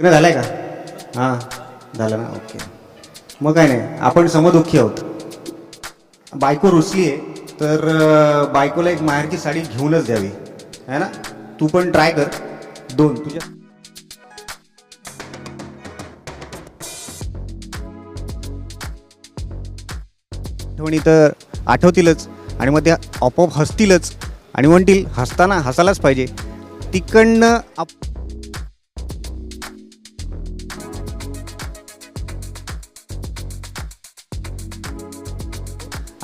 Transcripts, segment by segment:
लग्न झालंय का? हां झालं ना ओके. मग काय नाही आपण समदुःखी आहोत. बायको रुसली आहे तर बायकोला एक माहेरची साडी घेऊनच द्यावी. है ना? तू पण ट्राय कर. दोन तुझ्या आठवणी तर आठवतीलच आणि मग त्या आपोआप हसतीलच आणि म्हणतील हसताना हसायलाच पाहिजे. तिकडनं आप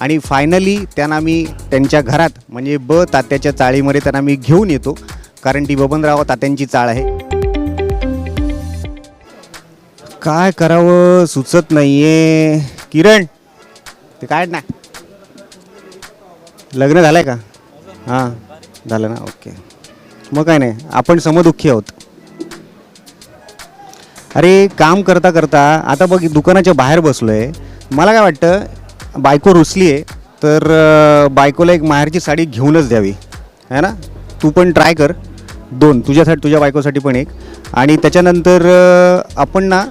आणि फायनली त्यांना मी त्यांच्या घरात म्हणजे ब तात्याच्या चाळीमध्ये त्यांना मी घेऊन येतो कारण ती बबनराव तात्यांची चाळ आहे. काय करावं? सुचत नाहीये. किरण ते काय ना. लग्न झालंय का? हां झालं ना ओके. मग काय नाही आपण समदुःखी आहोत. अरे काम करता करता आता बघ दुकानाच्या बाहेर बसलोय. मला काय वाटतं बायको रुसली आहे तर बायकोला एक माहेरची साडी घेऊनच द्यावी. है ना? तू पण ट्राय कर. दोन तुझ्यासाठी तुझ्या बायकोसाठी पण एक. आणि त्याच्यानंतर आपण ना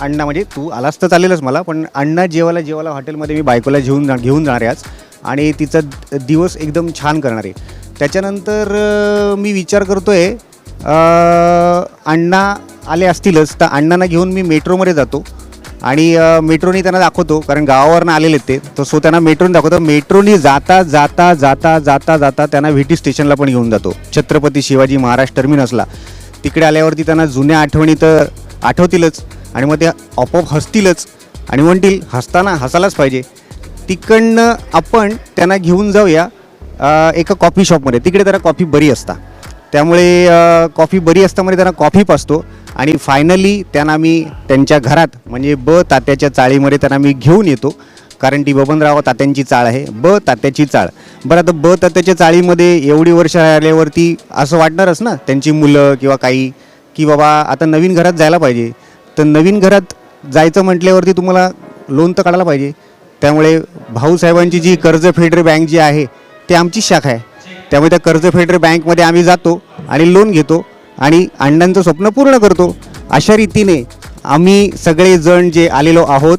अण्णा म्हणजे तू आलास तर चालेलच मला पण अण्णा जेवायला जेवायला हॉटेलमध्ये मी बायकोला घेऊन जा घेऊन जाणार आहे आज. आणि तिचा दिवस एकदम छान करणार आहे. त्याच्यानंतर मी विचार करतो आहे अण्णा आले असतीलच तर अण्णांना घेऊन मी मेट्रोमध्ये जातो. आणि मेट्रोनी त्यांना दाखवतो कारण गावावरनं आलेले ते. तर सो त्यांना मेट्रोनी दाखवतो. मेट्रोनी जाता जाता जाता जाता जाता त्यांना व्ही टी स्टेशनला पण घेऊन जातो. छत्रपती शिवाजी महाराज टर्मिनसला तिकडे आल्यावरती त्यांना जुन्या आठवणी तर आठवतीलच आणि मग ते आपोआप हसतीलच. आणि म्हणतील हसताना हसायलाच पाहिजे. तिकडनं आपण त्यांना घेऊन जाऊया एका कॉफी शॉपमध्ये. तिकडे जरा कॉफी बरी असता. त्यामुळे कॉफी बरी असतामध्ये म्हणजे त्यांना कॉफी पाचतो आणि फायनली त्यांना मी त्यांच्या घरात म्हणजे ब तात्याच्या चाळीमध्ये त्यांना मी घेऊन येतो. कारण ती बबनराव तात्यांची चाळ आहे. ब तात्याची चाळ. बरं आता ब तात्याच्या चाळीमध्ये एवढी वर्ष राहिल्यावरती असं वाटणारच ना? त्यांची मुलं किंवा काही की बाबा आता नवीन घरात जायला पाहिजे. तर नवीन घरात जायचं म्हटल्यावरती तुम्हाला लोन तर काढायला पाहिजे. त्यामुळे भाऊसाहेबांची जी कर्ज फेडरे बँक जी आहे ती आमचीच शाखा आहे. त्यामुळे त्या कर्ज फेडरे बँकमध्ये आम्ही जातो आणि लोन घेतो. आणि अण्णांचं स्वप्न पूर्ण करतो. अशा रीतीने आम्ही सगळेजण जे आलेलो आहोत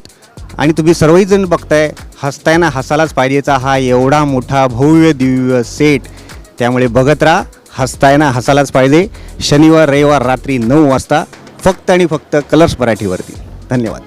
आणि तुम्ही सर्वही जण बघताय हसताय ना हसायलाच पाहिजेचा हा एवढा मोठा भव्य दिव्य सेट. त्यामुळे बघत राहा हसताय ना हसायलाच पाहिजे. शनिवार रविवार रात्री नऊ वाजता फक्त आणि फक्त कलर्स मराठीवरती. धन्यवाद.